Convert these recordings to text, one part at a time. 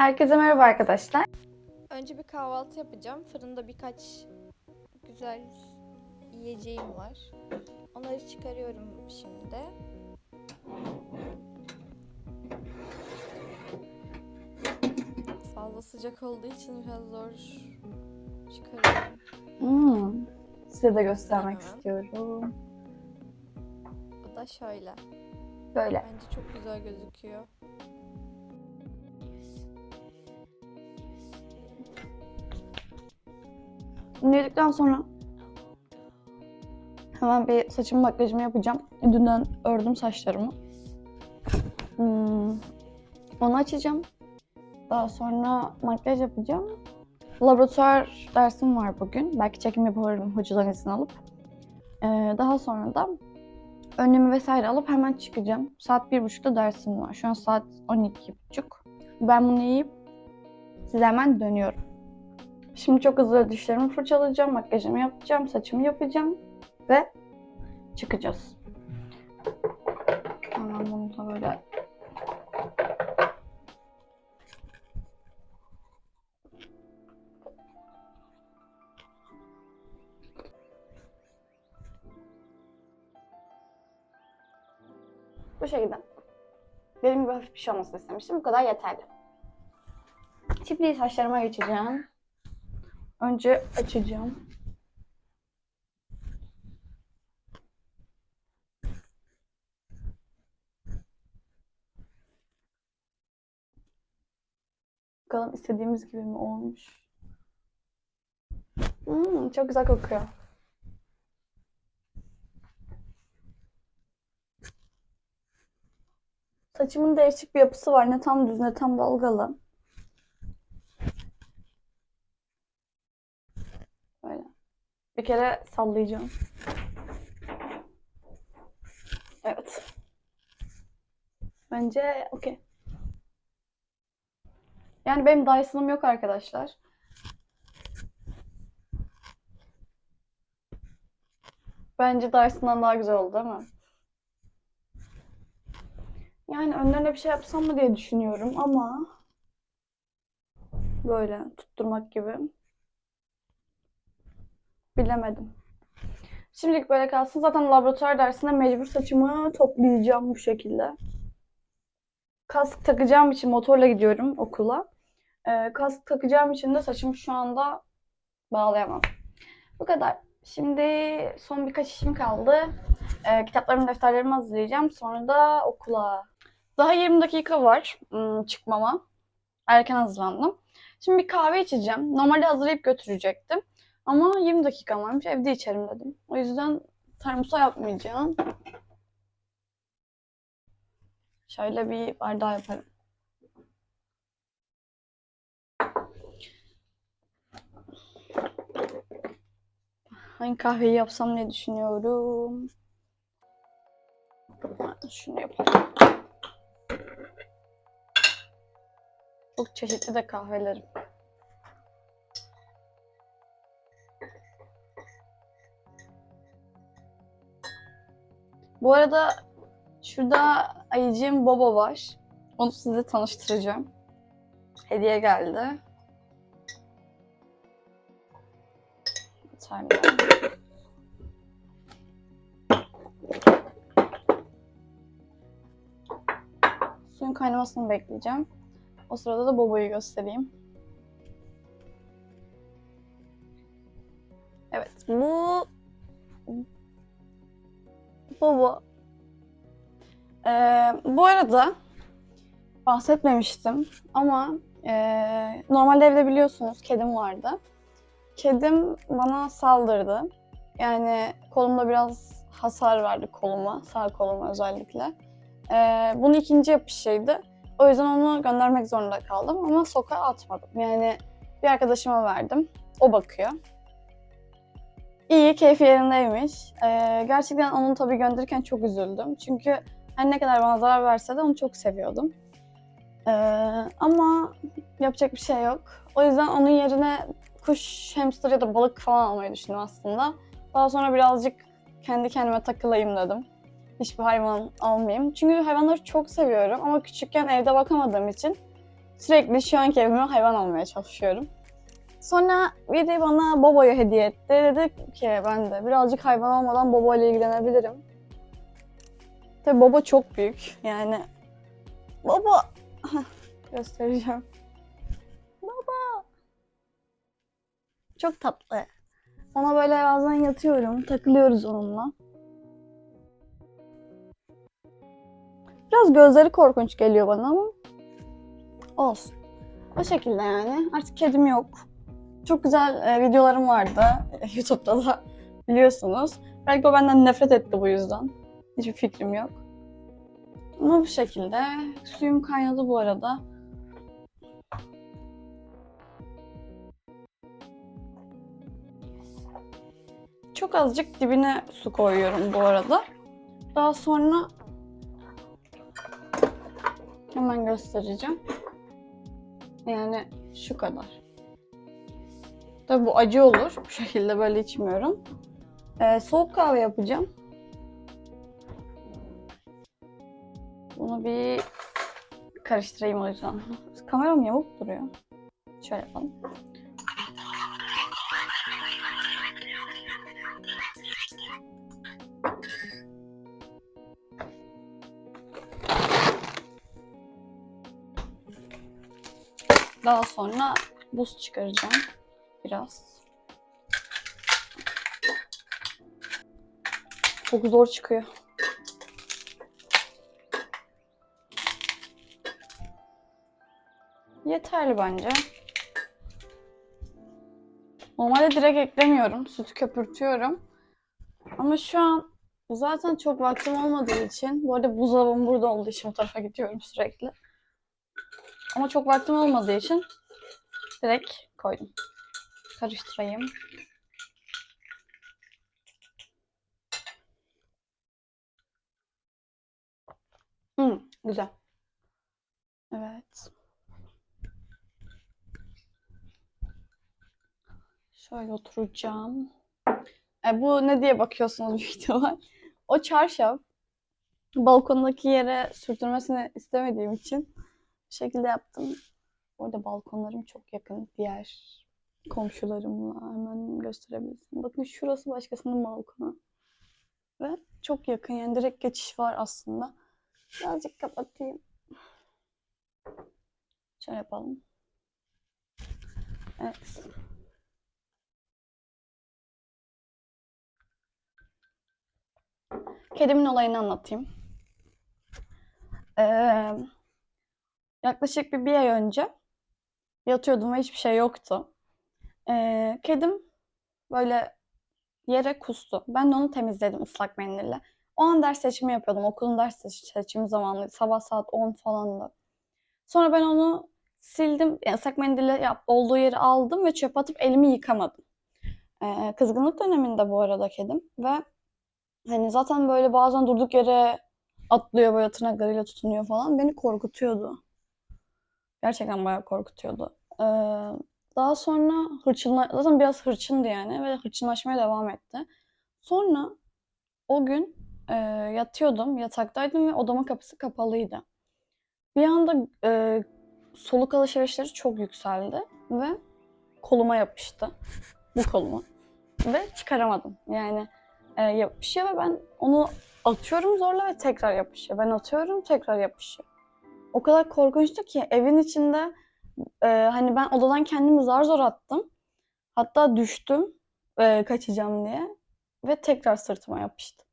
Herkese merhaba arkadaşlar. Önce bir kahvaltı yapacağım. Fırında birkaç güzel yiyeceğim var. Onları çıkarıyorum şimdi. Fazla sıcak olduğu için biraz zor çıkarıyorum. Hmm, size de göstermek Tamam. istiyorum. Bu da şöyle. Böyle. Bence çok güzel gözüküyor. Bunu yedikten sonra hemen bir saçımı makyajımı yapacağım. Dünden ördüm saçlarımı. Hmm, onu açacağım. Daha sonra makyaj yapacağım. Laboratuvar dersim var bugün. Belki çekim yaparım hocadan izin alıp. Ee, daha sonra da önlemi vesaire alıp hemen çıkacağım. Saat bir buçukta dersim var. Şu an saat 12.30. Ben bunu yiyip size hemen dönüyorum. Şimdi çok hızlı dişlerimi fırçalayacağım, makyajımı yapacağım, saçımı yapacağım ve çıkacağız. Hemen bunu da böyle Bu şekilde. Benim gibi hafif bir şey olmasını istemiştim. Bu kadar yeterli. Şimdi saçlarıma geçeceğim. Önce açacağım. Bakalım istediğimiz gibi mi olmuş? Hmm, çok güzel kokuyor. Saçımın değişik bir yapısı var. Ne tam düz ne tam dalgalı. Böyle. Bir kere sallayacağım. Evet. Bence okey. Yani benim Dyson'ım yok arkadaşlar. Bence Dyson'dan daha güzel oldu değil mi? Yani önlerine bir şey yapsam mı diye düşünüyorum ama böyle tutturmak gibi. Bilemedim. Şimdilik böyle kalsın. Zaten laboratuvar dersinde mecbur saçımı toplayacağım bu şekilde. Kask takacağım için motorla gidiyorum okula. Ee, kask takacağım için de saçımı şu anda bağlayamam. Bu kadar. Şimdi son birkaç işim kaldı. Ee, kitaplarımı, defterlerimi hazırlayacağım. Sonra da okula. Daha 20 dakika var ım, çıkmama. Erken hazırlandım. Şimdi bir kahve içeceğim. Normalde hazırlayıp götürecektim. Ama 20 dakika varmış. Evde içerim dedim. O yüzden termosa yapmayacağım. Şöyle bir bardağı yaparım. Hangi kahveyi yapsam ne düşünüyorum? Şunu yapalım. Çok çeşitli de kahvelerim. Bu arada şurada ayıcığım Bobo var. Onu size tanıştıracağım. Hediye geldi. Suyun kaynamasını bekleyeceğim. O sırada da Bobo'yu göstereyim. Evet, bu Bobo. Ee, bu arada bahsetmemiştim ama ee, normalde evde biliyorsunuz kedim vardı. Kedim bana saldırdı. Yani kolumda biraz hasar verdi koluma, sağ koluma özellikle. Ee, bunun ikinci yapışıydı. O yüzden onu göndermek zorunda kaldım ama sokağa atmadım. Yani bir arkadaşıma verdim. O bakıyor. İyi, keyfi yerindeymiş. Ee, gerçekten onu tabii gönderirken çok üzüldüm. Çünkü her ne kadar bana zarar verse de onu çok seviyordum. Ee, ama yapacak bir şey yok. O yüzden onun yerine kuş, hamster ya da balık falan almayı düşündüm aslında. Daha sonra birazcık kendi kendime takılayım dedim. Hiçbir hayvan almayayım. Çünkü hayvanları çok seviyorum ama küçükken evde bakamadığım için Sürekli şu anki evime hayvan almaya çalışıyorum. Sonra biri bana Bobo'yu hediye etti. Dedi ki ben de birazcık hayvan almadan Bobo ile ilgilenebilirim. Tabii Bobo çok büyük. Yani Bobo göstereceğim. Baba. Çok tatlı. Ona böyle bazen yatıyorum. Takılıyoruz onunla. Biraz gözleri korkunç geliyor bana ama olsun. O şekilde yani. Artık kedim yok. Çok güzel e, videolarım vardı YouTube'da da biliyorsunuz. Belki o benden nefret etti bu yüzden. Hiçbir fikrim yok. Ama bu şekilde. Suyum kaynadı bu arada. Çok azıcık dibine su koyuyorum bu arada. Daha sonra hemen göstereceğim. Yani şu kadar. Tabi bu acı olur. Bu şekilde böyle içmiyorum. Ee, soğuk kahve yapacağım. Bunu bir karıştırayım o yüzden. Kameram yamuk duruyor. Şöyle yapalım. Daha sonra buz çıkaracağım biraz. Çok zor çıkıyor. Yeterli bence. Normalde direkt eklemiyorum. Sütü köpürtüyorum. Ama şu an zaten çok vaktim olmadığı için, bu arada buzdolabım burada olduğu için bu tarafa gidiyorum sürekli. Ama çok vaktim olmadığı için direkt koydum. Karıştırayım. Hmm, güzel. Evet. Şöyle oturacağım. E, bu ne diye bakıyorsunuz büyük ihtimal. O çarşaf balkondaki yere sürtünmesini istemediğim için bu şekilde yaptım. Orada balkonlarım çok yakın diğer komşularımla hemen gösterebilirsin. Bakın şurası başkasının balkonu. Ve çok yakın yani direkt geçiş var aslında. Birazcık kapatayım. Şöyle yapalım. Evet. Kedimin olayını anlatayım. Ee, yaklaşık bir, bir ay önce yatıyordum ve hiçbir şey yoktu. Ee, kedim böyle yere kustu. Ben de onu temizledim ıslak mendille. O an ders seçimi yapıyordum. Okulun ders seç- seçimi zamanı. Sabah saat 10 falandı. Sonra ben onu sildim. Yani ıslak mendille yap, olduğu yeri aldım ve çöpe atıp elimi yıkamadım. Ee, kızgınlık döneminde bu arada kedim. Ve hani zaten böyle bazen durduk yere atlıyor böyle tırnaklarıyla tutunuyor falan. Beni korkutuyordu. Gerçekten bayağı korkutuyordu. Ee, daha sonra hırçınla zaten biraz hırçındı yani ve hırçınlaşmaya devam etti. Sonra o gün e, yatıyordum, yataktaydım ve odamın kapısı kapalıydı. Bir anda e, soluk alışverişleri çok yükseldi ve koluma yapıştı. Bu koluma. Ve çıkaramadım. Yani e, yapışıyor ve ben onu atıyorum zorla ve tekrar yapışıyor. Ben atıyorum tekrar yapışıyor. O kadar korkunçtu ki evin içinde e, hani ben odadan kendimi zar zor attım. Hatta düştüm e, kaçacağım diye ve tekrar sırtıma yapıştı.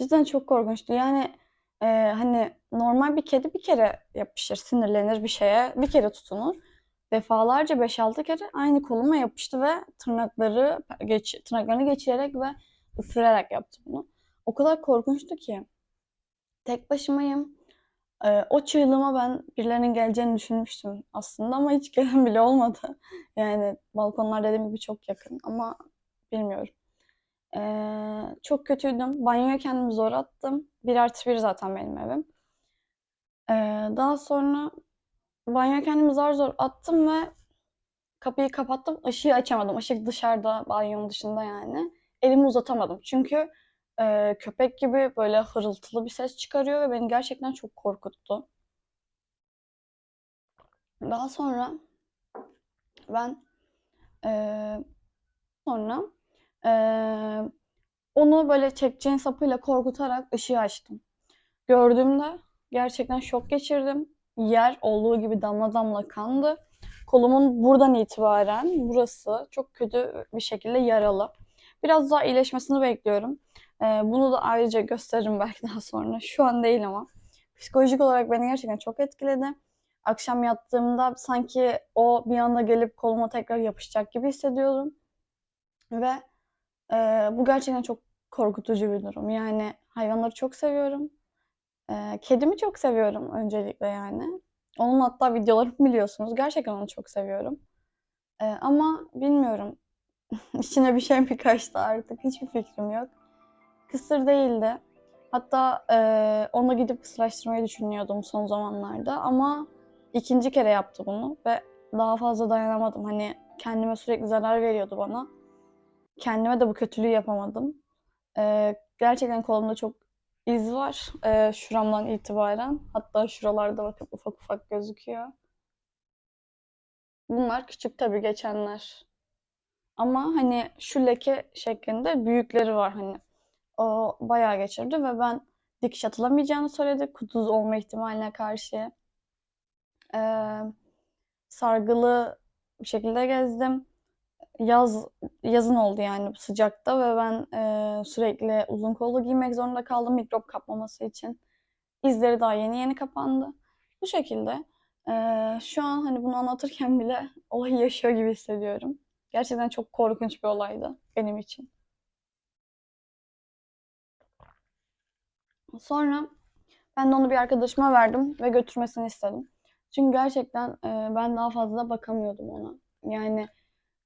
Cidden çok korkunçtu. Yani e, hani normal bir kedi bir kere yapışır, sinirlenir bir şeye, bir kere tutunur. Defalarca 5-6 kere aynı koluma yapıştı ve tırnakları geç, tırnaklarını geçirerek ve ısırarak yaptı bunu. O kadar korkunçtu ki. Tek başımayım. Ee, o çığlığıma ben birilerinin geleceğini düşünmüştüm aslında ama hiç gelen bile olmadı. Yani balkonlar dediğim gibi çok yakın ama bilmiyorum. Ee, çok kötüydüm. Banyoya kendimi zor attım. Bir artı bir zaten benim evim. Ee, daha sonra banyoya kendimi zar zor attım ve kapıyı kapattım. Işığı açamadım. Işık dışarıda, banyonun dışında yani. Elimi uzatamadım. Çünkü e, köpek gibi böyle hırıltılı bir ses çıkarıyor ve beni gerçekten çok korkuttu. Daha sonra ben eee, sonra eee, onu böyle çekeceğin sapıyla korkutarak ışığı açtım. Gördüğümde gerçekten şok geçirdim. Yer olduğu gibi damla damla kandı. Kolumun buradan itibaren burası çok kötü bir şekilde yaralı. Biraz daha iyileşmesini bekliyorum. Ee, bunu da ayrıca gösteririm belki daha sonra. Şu an değil ama. Psikolojik olarak beni gerçekten çok etkiledi. Akşam yattığımda sanki o bir anda gelip koluma tekrar yapışacak gibi hissediyordum. Ve e, bu gerçekten çok korkutucu bir durum. Yani hayvanları çok seviyorum. E, kedimi çok seviyorum öncelikle yani. Onun hatta videolarını biliyorsunuz. Gerçekten onu çok seviyorum. E, ama bilmiyorum. İçine bir şey mi kaçtı artık? Hiçbir fikrim yok. Kısır değildi. Hatta e, ona gidip kısırlaştırmayı düşünüyordum son zamanlarda. Ama ikinci kere yaptı bunu ve daha fazla dayanamadım. Hani kendime sürekli zarar veriyordu bana. Kendime de bu kötülüğü yapamadım. E, gerçekten kolumda çok iz var. E, şuramdan itibaren. Hatta şuralarda bakın ufak ufak gözüküyor. Bunlar küçük tabii geçenler. Ama hani şu leke şeklinde büyükleri var hani. O bayağı geçirdi ve ben dikiş atılamayacağını söyledi. Kuduz olma ihtimaline karşı. Ee, sargılı bir şekilde gezdim. Yaz yazın oldu yani sıcakta ve ben e, sürekli uzun kollu giymek zorunda kaldım mikrop kapmaması için. İzleri daha yeni yeni kapandı. Bu şekilde. Ee, şu an hani bunu anlatırken bile olayı yaşıyor gibi hissediyorum. Gerçekten çok korkunç bir olaydı benim için. Sonra ben de onu bir arkadaşıma verdim ve götürmesini istedim. Çünkü gerçekten e, ben daha fazla bakamıyordum ona. Yani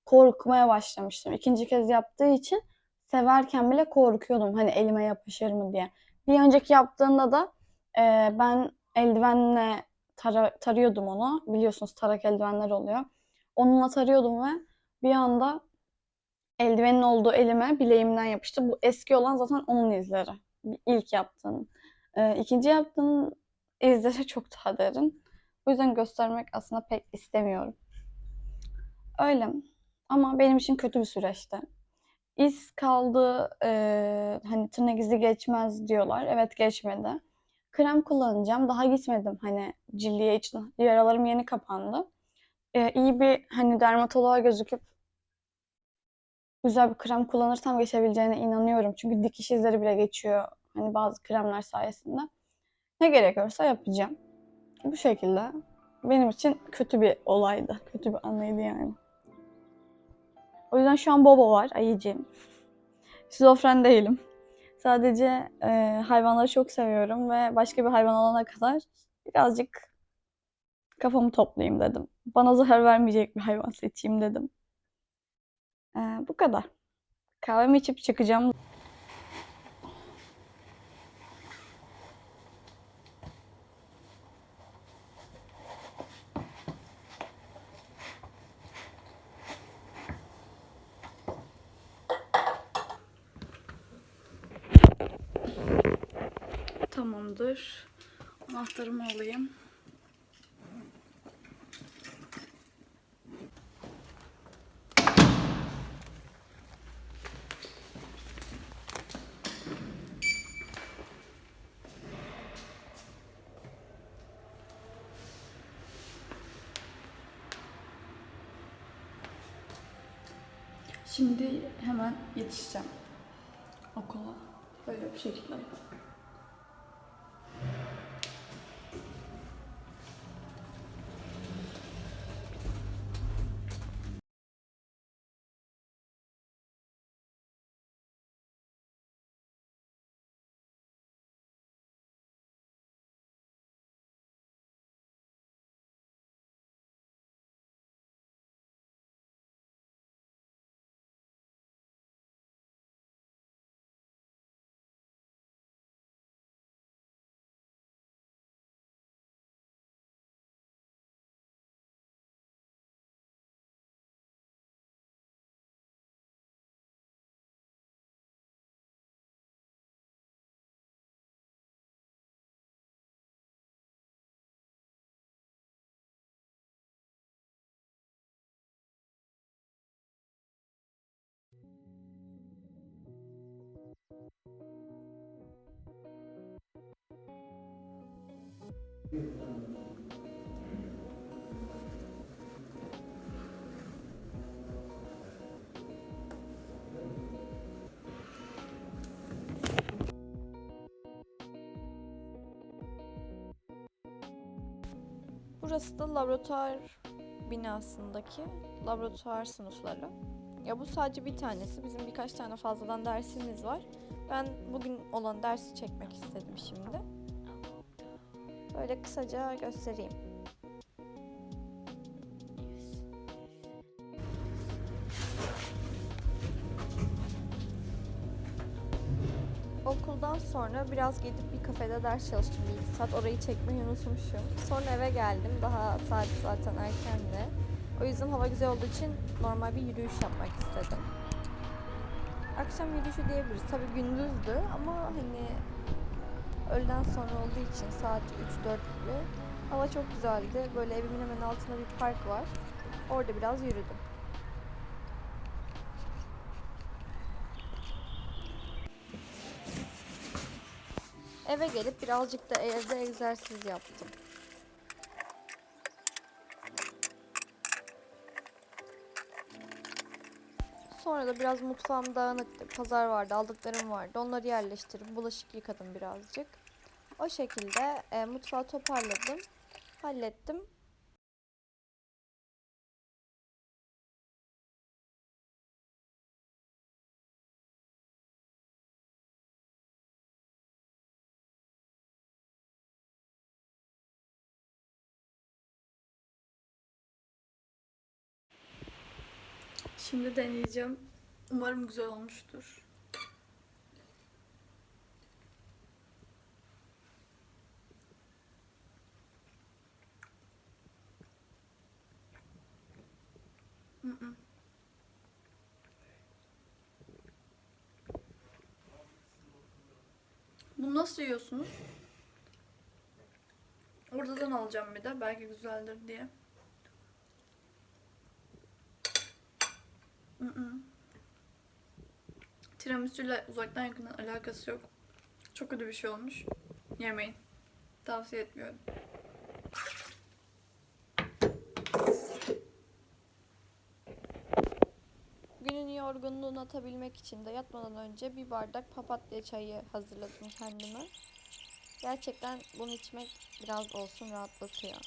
korkmaya başlamıştım. İkinci kez yaptığı için severken bile korkuyordum. Hani elime yapışır mı diye. Bir önceki yaptığında da e, ben eldivenle tara- tarıyordum onu. Biliyorsunuz tarak eldivenler oluyor. Onunla tarıyordum ve bir anda eldivenin olduğu elime bileğimden yapıştı. Bu eski olan zaten onun izleri. İlk yaptığım. Ee, ikinci yaptığım izleri çok daha derin. O yüzden göstermek aslında pek istemiyorum. Öyle. Ama benim için kötü bir süreçti. İz kaldı, e, hani tırnak izi geçmez diyorlar. Evet geçmedi. Krem kullanacağım. Daha gitmedim hani cildiye için. Yaralarım yeni kapandı. Ee, iyi bir hani dermatoloğa gözüküp güzel bir krem kullanırsam geçebileceğine inanıyorum. Çünkü dikiş izleri bile geçiyor hani bazı kremler sayesinde. Ne gerekiyorsa yapacağım. Bu şekilde. Benim için kötü bir olaydı. Kötü bir anıydı yani. O yüzden şu an Bobo var, ayıcığım. Şizofren değilim. Sadece e, hayvanları çok seviyorum ve başka bir hayvan alana kadar birazcık kafamı toplayayım dedim. Bana zarar vermeyecek bir hayvan seçeyim dedim. Ee, bu kadar. Kahvemi içip çıkacağım. Tamamdır. Anahtarımı alayım. Şimdi hemen yetişeceğim okula. Böyle bir şekilde. Burası da laboratuvar binasındaki laboratuvar sınıfları. Ya bu sadece bir tanesi. Bizim birkaç tane fazladan dersimiz var. Ben bugün olan dersi çekmek istedim şimdi. Böyle kısaca göstereyim. Okuldan sonra biraz gidip bir kafede ders çalıştım bir saat. Orayı çekmeyi unutmuşum. Sonra eve geldim. Daha saat zaten erkendi. O yüzden hava güzel olduğu için normal bir yürüyüş yapmak istedim. Akşam yürüyüşü diyebiliriz. Tabii gündüzdü ama hani öğleden sonra olduğu için saat 3-4 gibi hava çok güzeldi. Böyle evimin hemen altında bir park var. Orada biraz yürüdüm. Eve gelip birazcık da evde egzersiz yaptım. Sonra da biraz mutfağım dağınıktı. Pazar vardı, aldıklarım vardı. Onları yerleştirip bulaşık yıkadım birazcık. O şekilde e, mutfağı toparladım, hallettim. Şimdi deneyeceğim. Umarım güzel olmuştur. Bunu nasıl yiyorsunuz? Oradan alacağım bir de. Belki güzeldir diye. Tiramisu ile uzaktan yakından alakası yok. Çok kötü bir şey olmuş. Yemeyin. Tavsiye etmiyorum. Günün yorgunluğunu atabilmek için de yatmadan önce bir bardak papatya çayı hazırladım kendime. Gerçekten bunu içmek biraz olsun rahatlatıyor.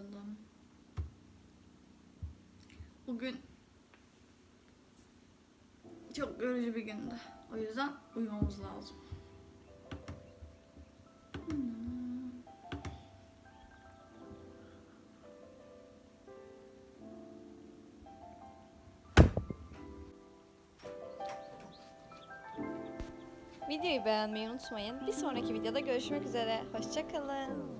Kapatalım. Bugün çok yorucu bir gündü. O yüzden uyumamız lazım. Videoyu beğenmeyi unutmayın. Bir sonraki videoda görüşmek üzere. Hoşçakalın.